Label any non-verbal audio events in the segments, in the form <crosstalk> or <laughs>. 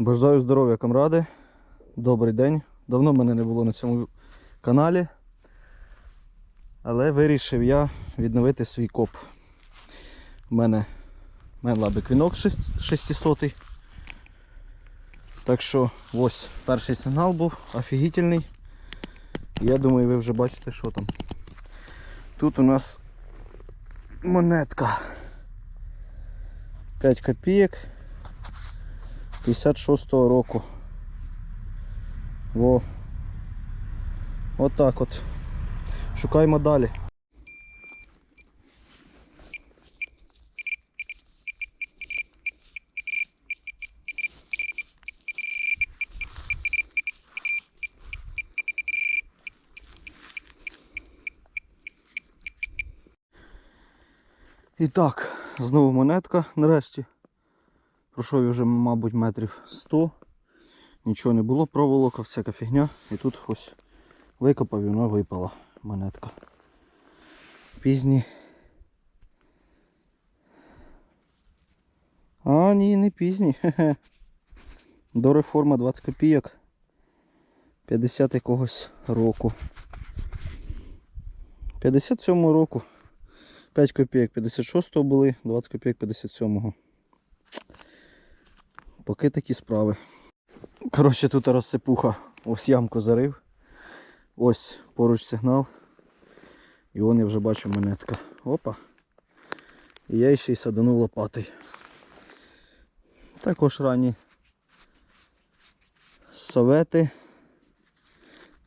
Бажаю здоров'я, камради. Добрий день. Давно мене не було на цьому каналі. Але вирішив я відновити свій коп. У мене менлаби квінок 600. Так що ось перший сигнал був офігітельний. Я думаю, ви вже бачите, що там. Тут у нас монетка. 5 копійок 56-го року. Во. Отак от. Шукаємо далі. І так, знову монетка нарешті. Пройшов вже, мабуть, метрів 100. Нічого не було, проволока, всяка фігня. І тут ось викопав і вона випала монетка. Пізні. А, ні, не пізні. <laughs> До реформа 20 копійок. 50 якогось року. 57 року. 5 копійок 56-го були, 20 копійок 57-го. Поки такі справи. Коротше, тут розсипуха. Ось ямку зарив. Ось поруч сигнал. І вон я вже бачу монетка. Опа. І я ще й саданув лопатою. Також ранні совети.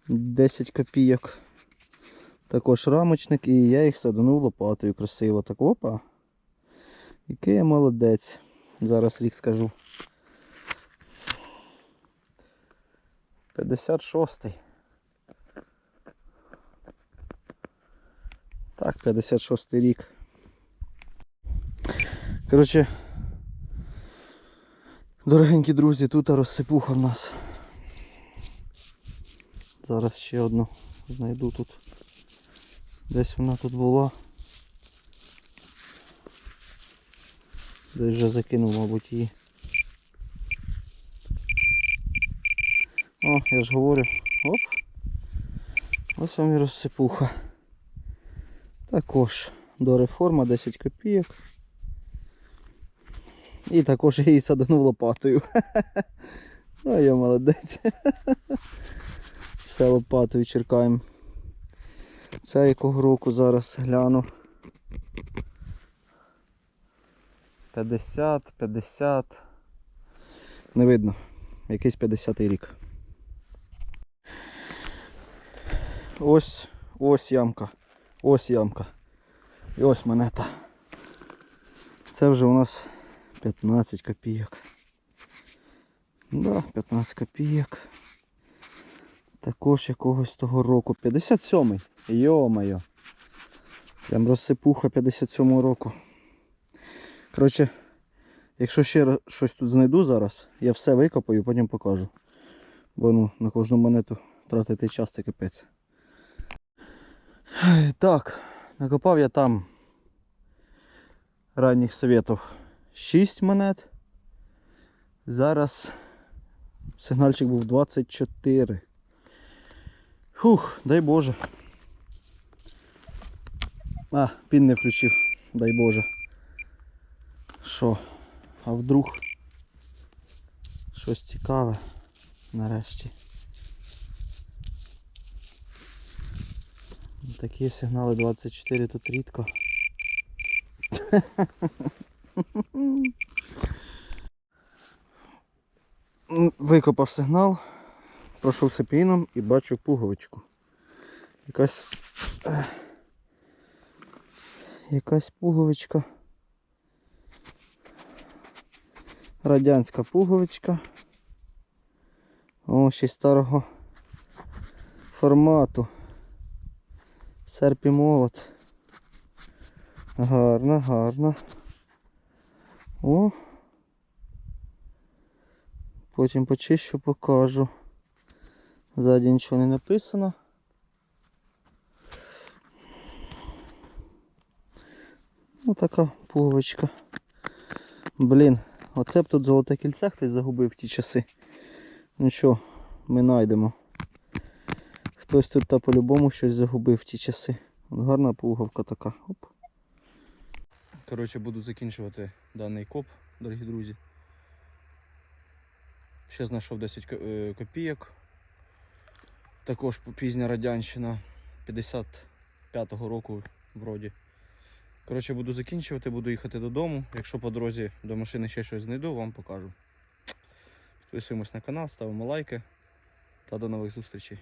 10 копійок. Також рамочник і я їх саданув лопатою красиво. Так опа. Який я молодець. Зараз рік скажу. 56-й. Так, 56 рік. Коротше, дорогенькі друзі, тут розсипуха в нас. Зараз ще одну знайду тут. Десь вона тут була. Десь вже закинув, мабуть, її. О, я ж говорю. Оп. Ось вам і розсипуха. Також до реформа 10 копійок. І також я її саданув лопатою. <laughs> Ну я молодець. <laughs> Все лопатою черкаємо. Це якого року зараз гляну. 50, 50. Не видно. Якийсь 50-й рік. Ось, ось ямка. Ось ямка. І ось монета. Це вже у нас 15 копійок. Да, 15 копійок. Також якогось того року. 57-й. Йо-моє. Прям розсипуха 57-го року. Коротше, якщо ще щось тут знайду зараз, я все викопаю, потім покажу. Бо ну, на кожну монету тратити час це капець. Так, накопав я там ранніх советів 6 монет. Зараз сигнальчик був 24. Фух, дай Боже. А, пін не включив, дай Боже. Що? А вдруг щось цікаве нарешті. Такі сигнали 24 тут рідко. Викопав сигнал, пройшовся піном і бачу пуговичку. Якась якась пуговичка. Радянська пуговичка. О, ще й старого формату. Серп і молот. Гарно, гарно. О. Потім почищу, покажу. Ззаді нічого не написано. Ну така пуговичка. Блін, Оце б тут золоте кільце хтось загубив в ті часи. Ну що, ми знайдемо. Хтось тут та по-любому щось загубив в ті часи. От гарна пуговка така. Оп. Коротше, буду закінчувати даний коп, дорогі друзі. Ще знайшов 10 е, копійок. Також пізня радянщина 55-го року вроді. Коротше, буду закінчувати, буду їхати додому. Якщо по дорозі до машини ще щось знайду, вам покажу. Підписуємось на канал, ставимо лайки та до нових зустрічей.